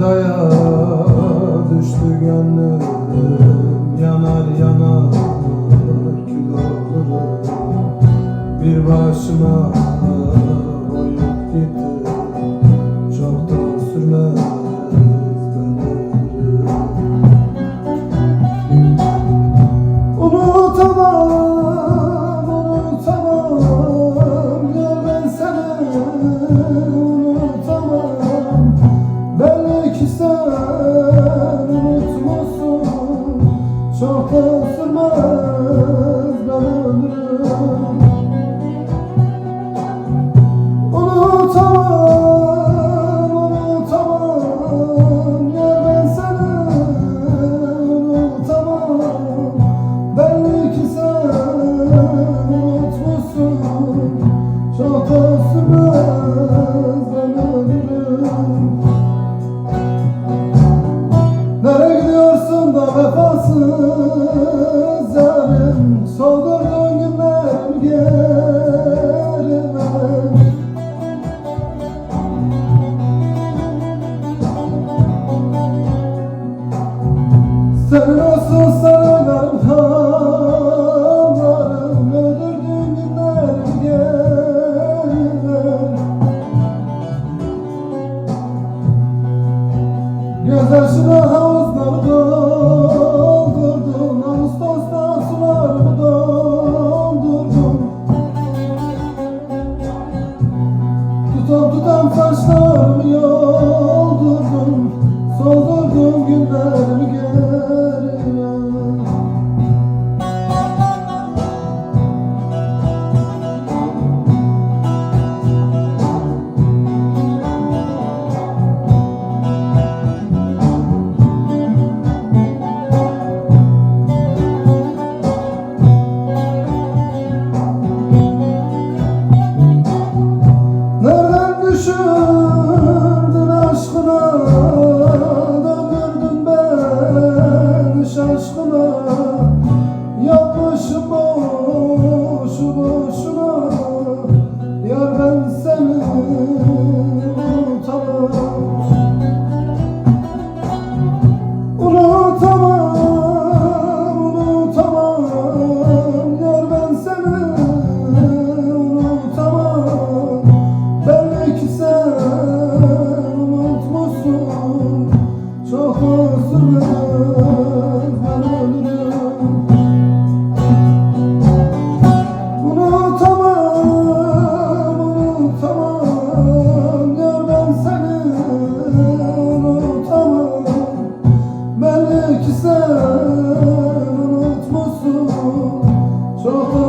sevdaya düştü gönlüm Yanar yanar kül olurum Bir başıma zarım soldurdun mergerime Sen olsun sarılan hamarım öldürdün mergerime Göz yaşına Son tutam saçlarım yoldurdum Soldurdum günlerimi somos So